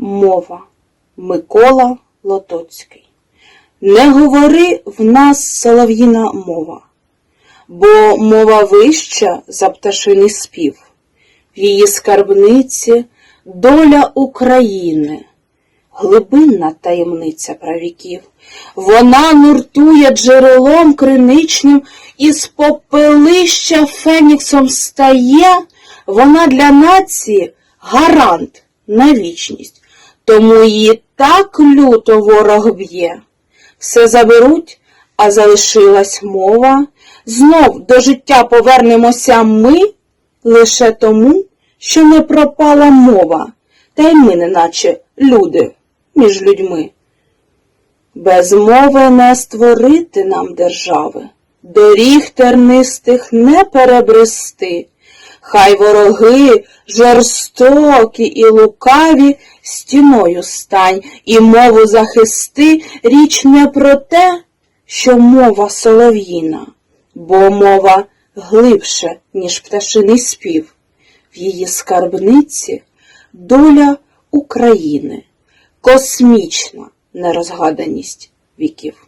Мова Микола Лотоцький. Не говори в нас солов'їна мова, бо мова вища за пташиний спів. В її скарбниці доля України, глибинна таємниця правіків. Вона нуртує джерелом криничним, із попелища феніксом стає, вона для нації гарант на вічність, тому її так люто ворог б'є. Все заберуть, а залишилась мова. Знов до життя повернемося ми лише тому, що не пропала мова, та й ми, неначе люди між людьми. Без мови не створити нам держави, доріг тернистих не перебрести. Хай вороги жорстокі і лукаві стіною стань і мову захисти, річ не про те, що мова солов'їна, бо мова глибше, ніж пташиний спів. В її скарбниці доля України, космічна нерозгаданість віків.